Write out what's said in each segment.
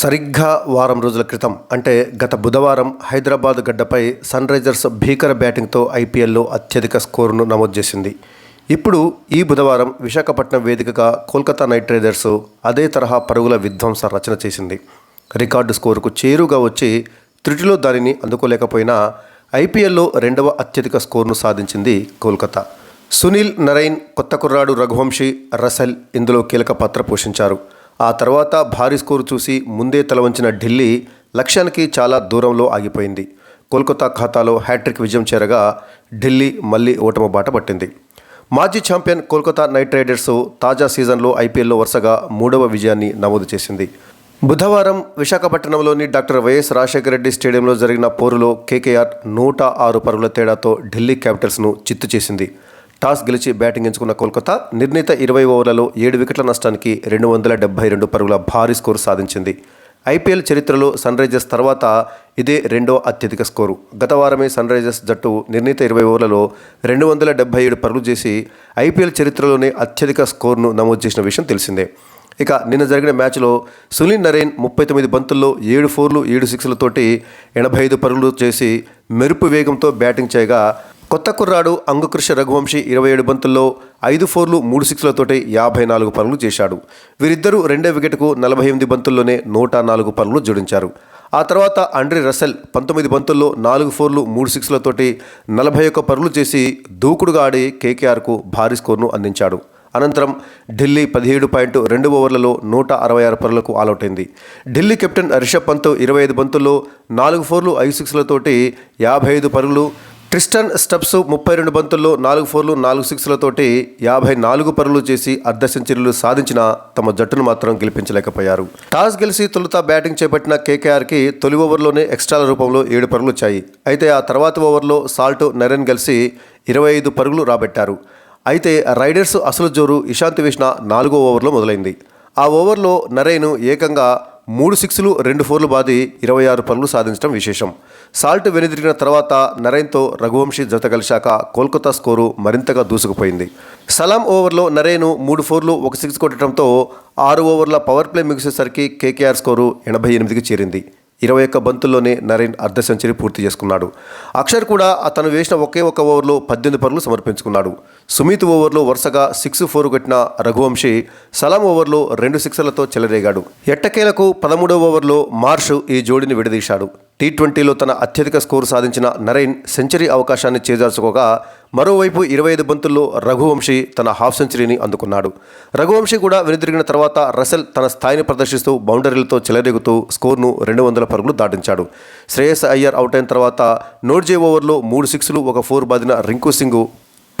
సరిగ్గా వారం రోజుల క్రితం అంటే గత బుధవారం హైదరాబాద్ గడ్డపై సన్ రైజర్స్ భీకర బ్యాటింగ్తో ఐపీఎల్లో అత్యధిక స్కోరును నమోదు చేసింది. ఇప్పుడు ఈ బుధవారం విశాఖపట్నం వేదికగా కోల్కతా నైట్ రైడర్స్ అదే తరహా పరుగుల విధ్వంస రచన చేసింది. రికార్డు స్కోరుకు చేరుగా వచ్చి త్రుటిలో దానిని అందుకోలేకపోయినా ఐపీఎల్లో రెండవ అత్యధిక స్కోరును సాధించింది కోల్కతా. సునీల్ నరైన్ కొత్త కుర్రాడు రఘువంశీ రసెల్ ఇందులో కీలక పాత్ర పోషించారు. ఆ తర్వాత భారీ స్కోరు చూసి ముందే తలవంచిన ఢిల్లీ లక్ష్యానికి చాలా దూరంలో ఆగిపోయింది. కోల్కతా ఖాతాలో హ్యాట్రిక్ విజయం చేరగా ఢిల్లీ మళ్ళీ ఓటమి బాట పట్టింది. మాజీ ఛాంపియన్ కోల్కతా నైట్ రైడర్స్ తాజా సీజన్లో ఐపీఎల్లో వరుసగా మూడవ విజయాన్ని నమోదు చేసింది. బుధవారం విశాఖపట్నంలోని డాక్టర్ వైఎస్ రాజశేఖర రెడ్డి స్టేడియంలో జరిగిన పోరులో కేకేఆర్ నూట ఆరు పరుగుల తేడాతో ఢిల్లీ క్యాపిటల్స్ను చిత్తు చేసింది. టాస్ గెలిచి బ్యాటింగ్ ఎంచుకున్న కోల్కతా నిర్ణీత ఇరవై ఓవర్లలో ఏడు వికెట్ల నష్టానికి రెండు వందల డెబ్బై రెండు పరుగుల భారీ స్కోరు సాధించింది. ఐపీఎల్ చరిత్రలో సన్ రైజర్స్ తర్వాత ఇదే రెండో అత్యధిక స్కోరు. గత వారమే సన్ రైజర్స్ జట్టు నిర్ణీత ఇరవై ఓవర్లలో రెండు వందల డెబ్బై ఏడు పరుగులు చేసి ఐపీఎల్ చరిత్రలోనే అత్యధిక స్కోర్ను నమోదు చేసిన విషయం తెలిసిందే. ఇక నిన్న జరిగిన మ్యాచ్లో సునీల్ నరేన్ ముప్పై తొమ్మిది బంతుల్లో ఏడు ఫోర్లు ఏడు సిక్స్లతోటి ఎనభై ఐదు పరుగులు చేసి మెరుపు వేగంతో బ్యాటింగ్ చేయగా కొత్త కుర్రాడు అంగకృష రఘువంశీ ఇరవై ఏడు బంతుల్లో ఐదు ఫోర్లు మూడు సిక్స్లతోటి యాభై నాలుగు పరుగులు చేశాడు. వీరిద్దరూ రెండో వికెట్కు నలభై ఎనిమిది బంతుల్లోనే నూట నాలుగు పరుగులు జోడించారు. ఆ తర్వాత అండ్రీ రసెల్ పంతొమ్మిది బంతుల్లో నాలుగు ఫోర్లు మూడు సిక్స్లతోటి నలభై ఒక్క పరుగులు చేసి దూకుడుగా ఆడి కేకేఆర్కు భారీ స్కోర్ను అందించాడు. అనంతరం ఢిల్లీ పదిహేడు పాయింట్ రెండు ఓవర్లలో నూట అరవై ఆరు పరులకు ఆలౌట్ అయింది ఢిల్లీ కెప్టెన్ రిషబ్ పంత్ ఇరవై ఐదు బంతుల్లో నాలుగు ఫోర్లు ఐదు సిక్స్లతోటి యాభై ఐదు పరుగులు ట్రిస్టన్ స్టెప్స్ ముప్పై రెండు బంతుల్లో నాలుగు ఫోర్లు నాలుగు సిక్స్లతోటి యాభై నాలుగు పరుగులు చేసి అర్ధ సెంచరీలు సాధించిన తమ జట్టును మాత్రం గెలిపించలేకపోయారు. టాస్ గెలిచి తొలుత బ్యాటింగ్ చేపట్టిన కేకేఆర్కి తొలి ఓవర్లోనే ఎక్స్ట్రాల రూపంలో ఏడు పరుగులు వచ్చాయి. అయితే ఆ తర్వాత ఓవర్లో సాల్ట్ నరేన్ కలిసి ఇరవై ఐదు పరుగులు రాబట్టారు. అయితే రైడర్స్ అసలు జోరు ఇషాంత్ వేసిన నాలుగో ఓవర్లో మొదలైంది. ఆ ఓవర్లో నరేను ఏకంగా మూడు సిక్స్లు రెండు ఫోర్లు బాది ఇరవై ఆరు పరుగులు సాధించడం విశేషం. సాల్ట్ వెనుదిరిగిన తర్వాత నరేన్తో రఘువంశీ జత కలిశాక కోల్కతా స్కోరు మరింతగా దూసుకుపోయింది. సలాం ఓవర్లో నరేను మూడు ఫోర్లు ఒక సిక్స్ కొట్టడంతో ఆరు ఓవర్ల పవర్ ప్లే ముగిసేసరికి కేకేఆర్ స్కోరు ఎనభై ఎనిమిదికి చేరింది. ఇరవై ఒక్క బంతుల్లోనే నరేన్ అర్ధ సెంచరీ పూర్తి చేసుకున్నాడు. అక్షర్ కూడా అతను వేసిన ఒకే ఒక్క ఓవర్లో పద్దెనిమిది పరులు సమర్పించుకున్నాడు. సుమిత్ ఓవర్లో వరుసగా సిక్స్ ఫోర్ కొట్టిన రఘువంశీ సలాం ఓవర్లో రెండు సిక్సర్లతో చెలరేగాడు. ఎట్టకేలకు పదమూడవ ఓవర్లో మార్ష్ ఈ జోడిని విడదీశాడు. టీ ట్వంటీలో తన అత్యధిక స్కోరు సాధించిన నరైన్ సెంచరీ అవకాశాన్ని చేజార్చుకోగా మరోవైపు ఇరవై ఐదు బంతుల్లో రఘువంశీ తన హాఫ్ సెంచరీని అందుకున్నాడు. రఘువంశీ కూడా వెనుదిరిగిన తర్వాత రసెల్ తన స్థాయిని ప్రదర్శిస్తూ బౌండరీలతో చెలరేగుతూ స్కోర్ను రెండు వందల పరుగులు దాటించాడు. శ్రేయస్ అయ్యర్ అవుట్ అయిన తర్వాత నోడ్జే ఓవర్లో మూడు సిక్స్లు ఒక ఫోర్ బాదిన రింకు సింగ్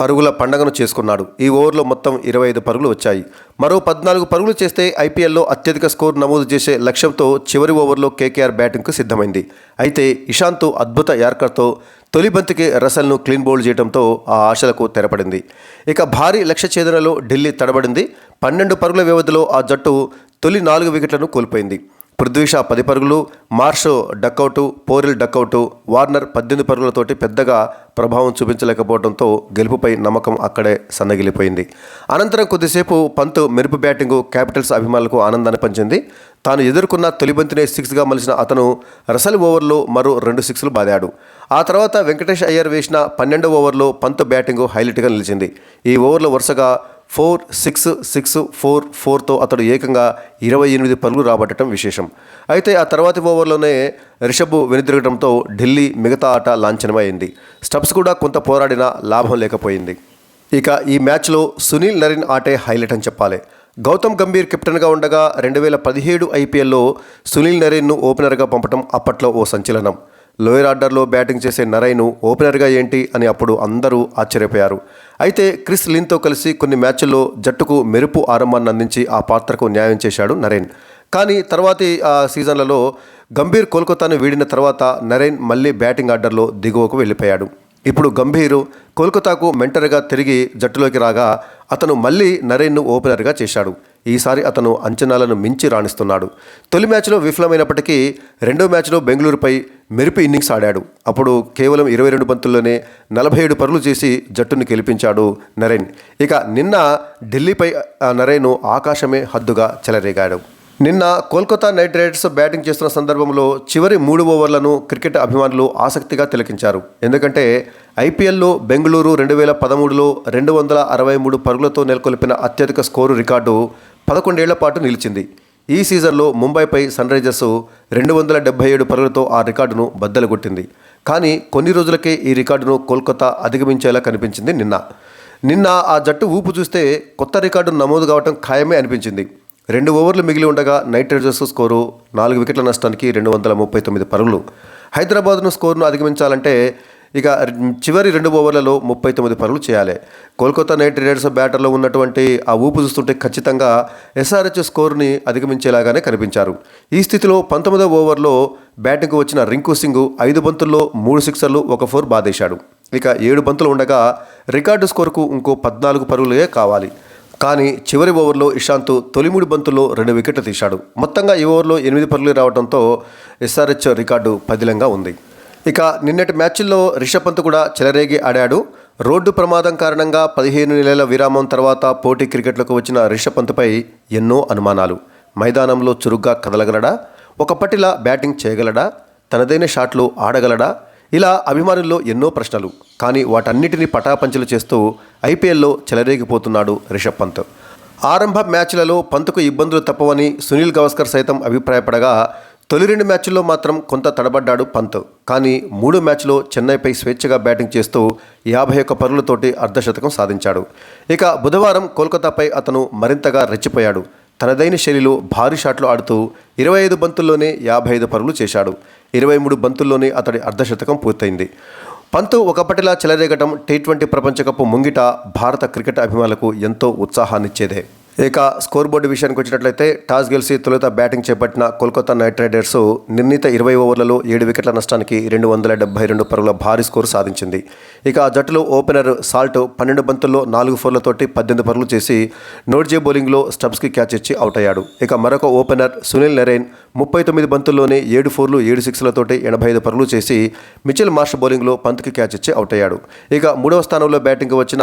పరుగుల పండగను చేసుకున్నాడు. ఈ ఓవర్లో మొత్తం ఇరవై ఐదు పరుగులు వచ్చాయి. మరో పద్నాలుగు పరుగులు చేస్తే ఐపీఎల్లో అత్యధిక స్కోర్ నమోదు చేసే లక్ష్యంతో చివరి ఓవర్లో కేకేఆర్ బ్యాటింగ్కు సిద్ధమైంది. అయితే ఇషాంత్ అద్భుత యార్కర్తో తొలి బంతికి రసల్ను క్లీన్ బౌల్ చేయడంతో ఆ ఆశలకు తెరపడింది. ఇక భారీ లక్ష్య ఛేదనలో ఢిల్లీ తడబడింది. పన్నెండు పరుగుల వ్యవధిలో ఆ జట్టు తొలి నాలుగు వికెట్లను కోల్పోయింది. పృథ్వీషా పది పరుగులు మార్షో డక్అవుటు పోరిల్ డక్అవుటు వార్నర్ పద్దెనిమిది పరుగులతోటి పెద్దగా ప్రభావం చూపించలేకపోవడంతో గెలుపుపై నమ్మకం అక్కడే సన్నగిలిపోయింది. అనంతరం కొద్దిసేపు పంత్ మెరుపు బ్యాటింగు క్యాపిటల్స్ అభిమానులకు ఆనందాన్ని పంచింది. తాను ఎదుర్కొన్న తొలి బంతినే సిక్స్గా మలిసిన అతను రసల్ ఓవర్లో మరో రెండు సిక్స్లు బాదాడు. ఆ తర్వాత వెంకటేష్ అయ్యర్ వేసిన పన్నెండు ఓవర్లో పంత్ బ్యాటింగు హైలైట్గా నిలిచింది. ఈ ఓవర్లో వరుసగా ఫోర్ సిక్స్ సిక్స్ ఫోర్ ఫోర్తో అతడు ఏకంగా ఇరవై ఎనిమిది పరుగులు రాబట్టడం విశేషం. అయితే ఆ తర్వాతి ఓవర్లోనే రిషబ్ వెనుదిరగడంతో ఢిల్లీ మిగతా ఆట లాంఛనమైంది. స్టబ్స్ కూడా కొంత పోరాడినా లాభం లేకపోయింది. ఇక ఈ మ్యాచ్లో సునీల్ నరిన్ ఆటే హైలైట్ అని చెప్పాలి. గౌతమ్ గంభీర్ కెప్టెన్గా ఉండగా రెండు వేల పదిహేడు ఐపీఎల్లో సునీల్ నరేన్ను ఓపెనర్గా పంపడం అప్పట్లో ఓ సంచలనం. లోయర్ ఆర్డర్లో బ్యాటింగ్ చేసే నరైను ఓపెనర్గా ఏంటి అని అప్పుడు అందరూ ఆశ్చర్యపోయారు. అయితే క్రిస్ లిన్తో కలిసి కొన్ని మ్యాచ్ల్లో జట్టుకు మెరుపు ఆరంభాన్ని అందించి ఆ పాత్రకు న్యాయం చేశాడు నరేన్. కానీ తర్వాతి ఆ సీజన్లలో గంభీర్ కోల్కతాను వీడిన తర్వాత నరేన్ మళ్ళీ బ్యాటింగ్ ఆర్డర్లో దిగువకు వెళ్ళిపోయాడు. ఇప్పుడు గంభీర్ కోల్కతాకు మెంటర్గా తిరిగి జట్టులోకి రాగా అతను మళ్ళీ నరేన్ను ఓపెనర్గా చేశాడు. ఈసారి అతను అంచనాలను మించి రాణిస్తున్నాడు. తొలి మ్యాచ్లో విఫలమైనప్పటికీ రెండో మ్యాచ్లో బెంగళూరుపై మెరుపు ఇన్నింగ్స్ ఆడాడు. అప్పుడు కేవలం ఇరవై రెండు బంతుల్లోనే నలభై ఏడు పరులు చేసి జట్టును గెలిపించాడు నరేన్. ఇక నిన్న ఢిల్లీపై నరేను ఆకాశమే హద్దుగా చెలరేగాడు. నిన్న కోల్కతా నైట్ రైడర్స్ బ్యాటింగ్ చేస్తున్న సందర్భంలో చివరి మూడు ఓవర్లను క్రికెట్ అభిమానులు ఆసక్తిగా తిలకించారు. ఎందుకంటే ఐపీఎల్లో బెంగళూరు రెండు వేల పదమూడులో రెండు వందల అరవై మూడు పరుగులతో నెలకొల్పిన అత్యధిక స్కోరు రికార్డు పదకొండేళ్ళ పాటు నిలిచింది. ఈ సీజన్లో ముంబైపై సన్ రైజర్స్ రెండు వందల డెబ్బై ఏడు పరుగులతో ఆ రికార్డును బద్దలుగొట్టింది. కానీ కొన్ని రోజులకే ఈ రికార్డును కోల్కతా అధిగమించేలా కనిపించింది నిన్న. నిన్న ఆ జట్టు ఊపు చూస్తే కొత్త రికార్డు నమోదు కావడం ఖాయమే అనిపించింది. రెండు ఓవర్లు మిగిలి ఉండగా నైట్ రైడర్స్ స్కోరు నాలుగు వికెట్ల నష్టానికి రెండు వందల ముప్పై తొమ్మిది పరుగులు. హైదరాబాద్ను స్కోరును అధిగమించాలంటే ఇక చివరి రెండు ఓవర్లలో ముప్పై తొమ్మిది పరుగులు చేయాలి. కోల్కతా నైట్ రైడర్స్ బ్యాటర్లో ఉన్నటువంటి ఆ ఊపు చూస్తుంటే ఖచ్చితంగా ఎస్ఆర్హెచ్ స్కోరుని అధిగమించేలాగానే కనిపించారు. ఈ స్థితిలో పంతొమ్మిదవ ఓవర్లో బ్యాటింగ్కు వచ్చిన రింకు సింగ్ ఐదు బంతుల్లో మూడు సిక్సర్లు ఒక ఫోర్ బాధేశాడు ఇక ఏడు బంతులు ఉండగా రికార్డు స్కోరుకు ఇంకో పద్నాలుగు పరుగులే కావాలి. కానీ చివరి ఓవర్లో ఇషాంత్ తొలి మూడు బంతుల్లో రెండు వికెట్లు తీశాడు. మొత్తంగా ఈ ఓవర్లో ఎనిమిది పరుగులు రావడంతో ఎస్ఆర్హెచ్ రికార్డు పదిలంగా ఉంది. ఇక నిన్నటి మ్యాచ్ల్లో రిషబ్ పంత్ కూడా చెలరేగి ఆడాడు. రోడ్డు ప్రమాదం కారణంగా పదిహేను నెలల విరామం తర్వాత పోటీ క్రికెట్లకు వచ్చిన రిషబ్ పంత్పై ఎన్నో అనుమానాలు. మైదానంలో చురుగ్గా కదలగలడా? ఒక పట్టిలా బ్యాటింగ్ చేయగలడా? తనదైన షాట్లు ఆడగలడా? ఇలా అభిమానుల్లో ఎన్నో ప్రశ్నలు. కానీ వాటన్నిటిని పటాపంచలు చేస్తూ ఐపీఎల్లో చెలరేగిపోతున్నాడు రిషబ్ పంత్. ఆరంభ మ్యాచ్లలో పంత్కు ఇబ్బందులు తప్పవని సునీల్ గవస్కర్ సైతం అభిప్రాయపడగా తొలి రెండు మ్యాచ్ల్లో మాత్రం కొంత తడబడ్డాడు పంత్. కానీ మూడు మ్యాచ్లో చెన్నైపై స్వేచ్ఛగా బ్యాటింగ్ చేస్తూ యాభై ఒక్క పరులతోటి అర్ధశతకం సాధించాడు. ఇక బుధవారం కోల్కతాపై అతను మరింతగా రెచ్చిపోయాడు. తనదైన శైలిలో భారీ షాట్లు ఆడుతూ ఇరవై ఐదు బంతుల్లోనే యాభై ఐదు పరుగులు చేశాడు. ఇరవై మూడు బంతుల్లోనే అతడి అర్ధశతకం పూర్తయింది. పంతు ఒకప్పటిలా చెలరేగటం టీ ట్వంటీ ప్రపంచకప్ ముంగిట భారత క్రికెట్ అభిమానులకు ఎంతో ఉత్సాహాన్నిచ్చేదే. ఇక స్కోర్ బోర్డు విషయానికి వచ్చినట్లయితే టాస్ గెలిచి తొలుత బ్యాటింగ్ చేపట్టిన కోల్కతా నైట్ రైడర్స్ నిర్ణీత ఇరవై ఓవర్లలో ఏడు వికెట్ల నష్టానికి రెండు వందల డెబ్బై రెండు పరుగుల భారీ స్కోరు సాధించింది. ఇక ఆ జట్టులో ఓపెనర్ సాల్ట్ పన్నెండు బంతుల్లో నాలుగు ఫోర్లతోటి పద్దెనిమిది పరుగులు చేసి నోట్జే బౌలింగ్లో స్టబ్స్కి క్యాచ్ ఇచ్చి అవుట్ అయ్యాడు. ఇక మరొక ఓపెనర్ సునీల్ నరేన్ ముప్పై తొమ్మిది బంతుల్లోనే ఏడు ఫోర్లు ఏడు సిక్స్లతోటి ఎనభై ఐదు పరుగులు చేసి మిచెల్ మార్ష్ బౌలింగ్లో పంత్కి క్యాచ్ ఇచ్చి అవుట్ అయ్యాడు. ఇక మూడవ స్థానంలో బ్యాటింగ్కి వచ్చిన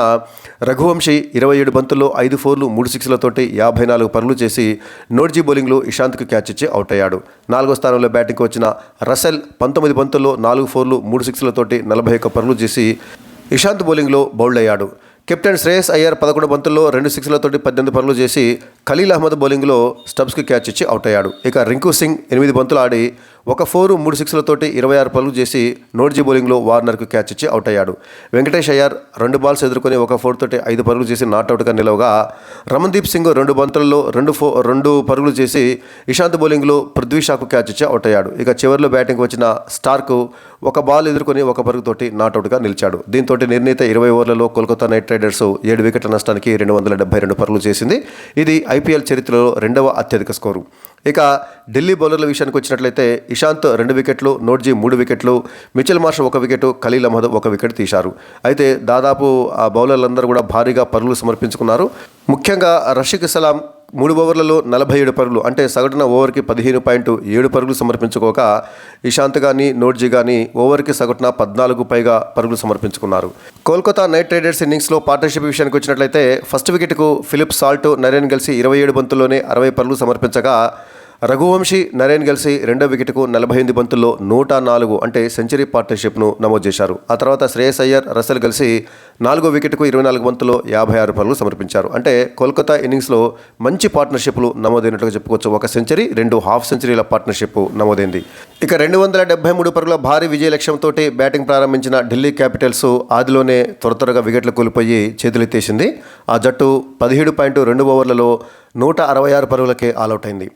రఘువంశీ ఇరవై ఏడు బంతుల్లో ఐదు ఫోర్లు మూడు సిక్స్లతోటి యాభై నాలుగు పరుగులు చేసి నోడ్జీ బౌలింగ్లో ఇషాంత్కు క్యాచ్ ఇచ్చి అవుట్ అయ్యాడు. నాలుగో స్థానంలో బ్యాటింగ్కి వచ్చిన రసెల్ పంతొమ్మిది బంతుల్లో నాలుగు ఫోర్లు మూడు సిక్స్లతోటి నలభై ఒక్క పరుగులు చేసి ఇషాంత్ బౌలింగ్లో బౌల్డ్ అయ్యాడు. కెప్టెన్ శ్రేయస్ అయ్యర్ పదకొండు బంతుల్లో రెండు సిక్స్లతోటి పద్దెనిమిది పనులు చేసి ఖలీల్ అహ్మద్ బౌలింగ్లో స్టబ్స్కి క్యాచ్ ఇచ్చి అవుట్ అయ్యాడు. ఇక రింకు సింగ్ ఎనిమిది బంతులు ఆడి ఒక ఫోరు మూడు సిక్స్లతోటి ఇరవై ఆరు పరుగులు చేసి నోడ్జీ బౌలింగ్లో వార్నర్కు క్యాచ్ ఇచ్చి అవుట్ అయ్యాడు. వెంకటేష్ అయ్యార్ రెండు బాల్స్ ఎదుర్కొని ఒక ఫోర్ తోటి ఐదు పరుగులు చేసి నాట్అవుట్గా నిలవగా రమన్దీప్ సింగ్ రెండు బంతుల్లో రెండు ఫో రెండు పరుగులు చేసి ఇషాంత్ బౌలింగ్లో పృథ్వీ షాకు క్యాచ్ ఇచ్చి అవుట్ అయ్యాడు. ఇక చివరిలో బ్యాటింగ్ వచ్చిన స్టార్కు ఒక బాల్ ఎదుర్కొని ఒక పరుగుతోటి నాట్అవుట్గా నిలిచాడు. దీంతో నిర్ణీత ఇరవై ఓవర్లలో కోల్కతా నైట్ రైడర్స్ ఏడు వికెట్ల నష్టానికి రెండు వందల డెబ్బై రెండు పరుగులు చేసింది. ఇది ఐపీఎల్ చరిత్రలో రెండవ అత్యధిక స్కోరు. ఇక ఢిల్లీ బౌలర్ల విషయానికి వచ్చినట్లయితే ఇషాంత్ రెండు వికెట్లు నోట్జీ మూడు వికెట్లు మిచెల్ మార్ష్ ఒక వికెట్ ఖలీల్ అహ్మద్ ఒక వికెట్ తీశారు. అయితే దాదాపు ఆ బౌలర్లందరూ కూడా భారీగా పరుగులు సమర్పించుకున్నారు. ముఖ్యంగా రషీక్ సలాం మూడు ఓవర్లలో నలభై ఏడు పరుగులు అంటే సగటున ఓవర్కి పదిహేను పాయింట్ ఏడు పరుగులు సమర్పించుకోక ఇషాంత్ కానీ నోట్జీ కానీ ఓవర్కి సగటున పద్నాలుగు పైగా పరుగులు సమర్పించుకున్నారు. కోల్కతా నైట్ రైడర్స్ ఇన్నింగ్స్లో పార్ట్నర్షిప్ విషయానికి వచ్చినట్లయితే ఫస్ట్ వికెట్కు ఫిలిప్ సాల్ట్ నరేన్ కలిసి ఇరవై ఏడు బంతుల్లోనే అరవై పరుగులు సమర్పించగా రఘువంశీ నరేన్ కలిసి రెండో వికెట్కు నలభై ఎనిమిది బంతుల్లో నూట నాలుగు అంటే సెంచరీ పార్ట్నర్షిప్ను నమోదు చేశారు. ఆ తర్వాత శ్రేయస్ అయ్యర్ రసల్ కలిసి నాలుగో వికెట్కు ఇరవై నాలుగు బంతుల్లో యాభై ఆరు పరుగులు సమర్పించారు. అంటే కోల్కతా ఇన్నింగ్స్లో మంచి పార్ట్నర్షిప్లు నమోదైనట్లుగా చెప్పుకోవచ్చు. ఒక సెంచరీ రెండు హాఫ్ సెంచరీల పార్ట్నర్షిప్ నమోదైంది. ఇక రెండు వందల డెబ్బై మూడు పరుగుల భారీ విజయ లక్ష్యంతో బ్యాటింగ్ ప్రారంభించిన ఢిల్లీ క్యాపిటల్స్ ఆదిలోనే త్వర త్వరగా వికెట్లు కోల్పోయి చేతులెత్తేసింది ఆ జట్టు పదిహేడు పాయింట్ రెండు ఓవర్లలో నూట అరవై ఆరు పరుగులకే ఆలౌట్ అయింది.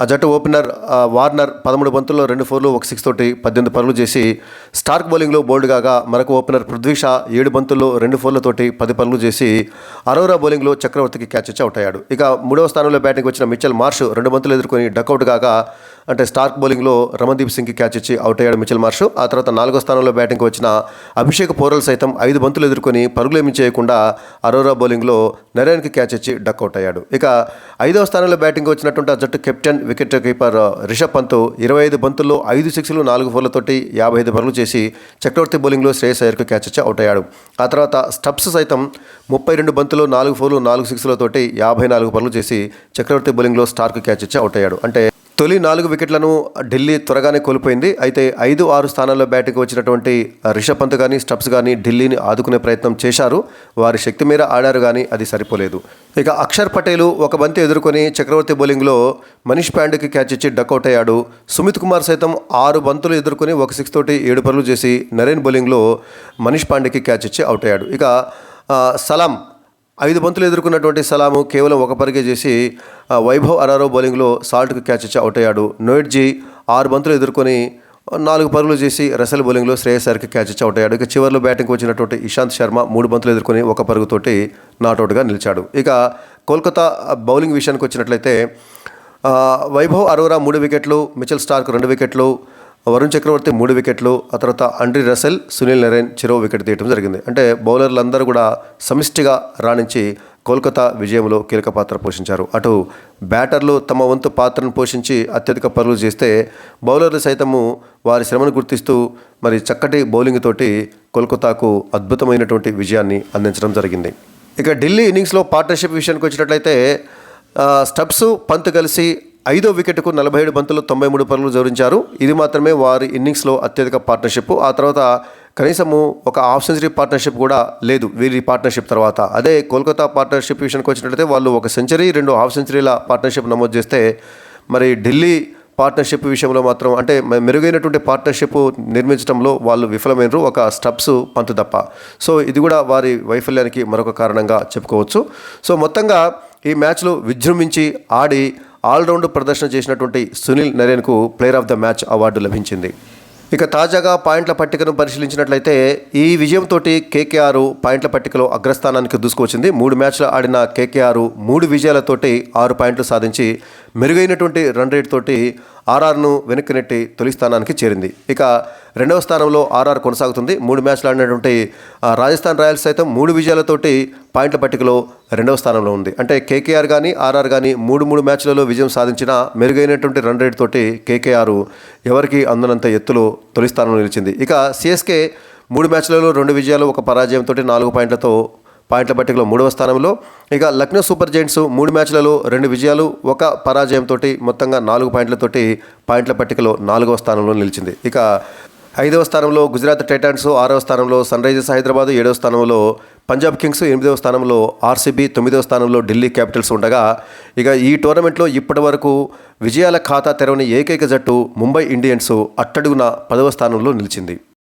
ఆ జట్టు ఓపెనర్ వార్నర్ పదమూడు బంతుల్లో రెండు ఫోర్లు ఒక సిక్స్ తోటి పద్దెనిమిది పరుగులు చేసి స్టార్క్ బౌలింగ్లో బోల్డ్ కాగా మరొక ఓపెనర్ పృథ్వీ షా ఏడు బంతుల్లో రెండు ఫోర్లతోటి పది పరుగులు చేసి అరోరా బౌలింగ్లో చక్రవర్తికి క్యాచ్ ఇచ్చి అవుట్ అయ్యాడు. ఇక మూడవ స్థానంలో బ్యాటింగ్ వచ్చిన మిచ్చల్ మార్ష్ రెండు బంతులు ఎదుర్కొని డకౌట్ కాగా అంటే స్టార్క్ బౌలింగ్లో రమణదీప్ సింగ్కి క్యాచ్ ఇచ్చి అవుట్ అయ్యాడు మిచిల్ మార్ష్. ఆ తర్వాత నాలుగో స్థానంలో బ్యాటింగ్కి వచ్చిన అభిషేక్ పోరల్ సైతం ఐదు బంతులు ఎదుర్కొని పరుగులేమి చేయకుండా అరోరా బౌలింగ్లో నరేన్కి క్యాచ్ ఇచ్చి డక్అవుట్ అయ్యాడు. ఇక ఐదవ స్థానంలో బ్యాటింగ్ వచ్చినటువంటి ఆ జట్టు captain wicket keeper Rishabh Pant ఇరవై ఐదు బంతుల్లో ఐదు సిక్స్లు నాలుగు ఫోర్లతోటి యాభై ఐదు పరుగులు చేసి చక్రవర్తి బౌలింగ్లో శ్రేయస్ అయ్యర్కు క్యాచ్ ఇచ్చి అవుట్ అయ్యాడు. ఆ తర్వాత స్టబ్స్ సైతం ముప్పై రెండు బంతులు నాలుగు ఫోర్లు నాలుగు సిక్స్లతోటి యాభై నాలుగు పరుగులు చేసి చక్రవర్తి బౌలింగ్లో స్టార్క్ క్యాచ్ ఇచ్చి అవుట్ అయ్యాడు. అంటే తొలి నాలుగు వికెట్లను ఢిల్లీ త్వరగానే కోల్పోయింది. అయితే ఐదు ఆరు స్థానాల్లో బ్యాటింగ్ వచ్చినటువంటి రిషబ్ పంత్ కానీ స్టప్స్ కానీ ఢిల్లీని ఆదుకునే ప్రయత్నం చేశారు. వారి శక్తి మేర ఆడారు కానీ అది సరిపోలేదు. ఇక అక్షర్ పటేల్ ఒక బంతి ఎదుర్కొని చక్రవర్తి బౌలింగ్లో మనీష్ పాండేకి క్యాచ్ ఇచ్చి డక్అవుట్ అయ్యాడు. సుమిత్ కుమార్ సైతం ఆరు బంతులు ఎదుర్కొని ఒక సిక్స్ తోటి ఏడు పరులు చేసి నరేన్ బౌలింగ్లో మనీష్ పాండేకి క్యాచ్ ఇచ్చి అవుట్ అయ్యాడు. ఇక సలాం ఐదు బంతులు ఎదుర్కొన్నటువంటి సలాము కేవలం ఒక పరిగే చేసి వైభవ్ అరారో బౌలింగ్లో సాల్ట్కు క్యాచ్ ఇచ్చి అవుట్ అయ్యాడు. నోయిడ్జీ ఆరు బంతులు ఎదుర్కొని నాలుగు పరుగులు చేసి రసల్ బౌలింగ్లో శ్రేయస్ అయ్యర్కి క్యాచ్ ఇచ్చి అవుట్ అయ్యాడు. ఇక చివరిలో బ్యాటింగ్కి వచ్చినటువంటి ఇషాంత్ శర్మ మూడు బంతులు ఎదుర్కొని ఒక పరుగుతోటి నాటౌట్గా నిలిచాడు. ఇక కోల్కతా బౌలింగ్ విషయానికి వచ్చినట్లయితే వైభవ్ అరోరా మూడు వికెట్లు మిచెల్ స్టార్క్ రెండు వికెట్లు వరుణ్ చక్రవర్తి మూడు వికెట్లు ఆ తర్వాత అండ్రీ రసెల్ సునీల్ నరేన్ చెరో వికెట్ తీయడం జరిగింది. అంటే బౌలర్లందరూ కూడా సమిష్టిగా రాణించి కోల్కతా విజయంలో కీలక పాత్ర పోషించారు. అటు బ్యాటర్లు తమ వంతు పాత్రను పోషించి అత్యధిక పరుగులు చేస్తే బౌలర్లు సైతము వారి శ్రమను గుర్తిస్తూ మరి చక్కటి బౌలింగ్ తోటి కోల్కతాకు అద్భుతమైనటువంటి విజయాన్ని అందించడం జరిగింది. ఇక ఢిల్లీ ఇన్నింగ్స్లో పార్ట్నర్షిప్ విషయానికి వచ్చినట్లయితే ఆ, స్టబ్స్ పంత్ కలిసి ఐదో వికెట్కు నలభై ఏడు బంతులు తొంభై మూడు పరుగులు జోడించారు. ఇది మాత్రమే వారి ఇన్నింగ్స్లో అత్యధిక పార్ట్నర్షిప్. ఆ తర్వాత కనీసము ఒక హాఫ్ సెంచరీ పార్ట్నర్షిప్ కూడా లేదు వీరి పార్ట్నర్షిప్ తర్వాత. అదే కోల్కతా పార్ట్నర్షిప్ విషయానికి వచ్చినట్లయితే వాళ్ళు ఒక సెంచరీ రెండు హాఫ్ సెంచరీల పార్ట్నర్షిప్ నమోదు చేస్తే మరి ఢిల్లీ పార్ట్నర్షిప్ విషయంలో మాత్రం అంటే మెరుగైనటువంటి పార్ట్నర్షిప్ నిర్మించడంలో వాళ్ళు విఫలమైనరు. ఒక స్టబ్స్ పంతు తప్ప. సో ఇది కూడా వారి వైఫల్యానికి మరొక కారణంగా చెప్పుకోవచ్చు. సో మొత్తంగా ఈ మ్యాచ్లో విజృంభించి ఆడి ఆల్రౌండ్ ప్రదర్శన చేసినటువంటి Sunil నరేన్కు player of the match award లభించింది. ఇక తాజాగా పాయింట్ల పట్టికను పరిశీలించినట్లయితే ఈ విజయంతో కేకేఆర్ పాయింట్ల పట్టికలో అగ్రస్థానానికి దూసుకొచ్చింది మూడు మ్యాచ్లు ఆడిన కేకేఆర్ మూడు విజయాలతోటి ఆరు పాయింట్లు సాధించి మెరుగైనటువంటి రన్ రేట్ తోటి ఆర్ఆర్ను వెనక్కి నెట్టి తొలి స్థానానికి చేరింది. ఇక రెండవ స్థానంలో ఆర్ఆర్ కొనసాగుతుంది. మూడు మ్యాచ్లు ఆడినటువంటి ఆ, రాజస్థాన్ రాయల్స్ సైతం మూడు విజయాలతోటి పాయింట్ల పట్టికలో రెండవ స్థానంలో ఉంది. అంటే కేకేఆర్ కానీ ఆర్ఆర్ కానీ మూడు మూడు మ్యాచ్లలో విజయం సాధించిన మెరుగైనటువంటి రన్ రేట్ తోటి కేకేఆర్ ఎవరికి అందనంత ఎత్తులో తొలి స్థానంలో నిలిచింది. ఇక సిఎస్కే మూడు మ్యాచ్లలో రెండు విజయాలు ఒక పరాజయంతో నాలుగు పాయింట్లతో పాయింట్ల పట్టికలో మూడవ స్థానంలో. ఇక లక్నో సూపర్ జైంట్స్ మూడు మ్యాచ్లలో రెండు విజయాలు ఒక పరాజయంతో మొత్తంగా నాలుగు పాయింట్లతోటి పాయింట్ల పట్టికలో నాలుగవ స్థానంలో నిలిచింది. ఇక ఐదవ స్థానంలో గుజరాత్ టైటాన్స్ ఆరవ స్థానంలో సన్ రైజర్స్ హైదరాబాద్ ఏడవ స్థానంలో పంజాబ్ కింగ్స్ ఎనిమిదవ స్థానంలో ఆర్సీబీ తొమ్మిదవ స్థానంలో ఢిల్లీ క్యాపిటల్స్ ఉండగా ఇక ఈ టోర్నమెంట్లో ఇప్పటి వరకు విజయాల ఖాతా తెరవని ఏకైక జట్టు ముంబై ఇండియన్స్ అట్టడుగున పదవ స్థానంలో నిలిచింది.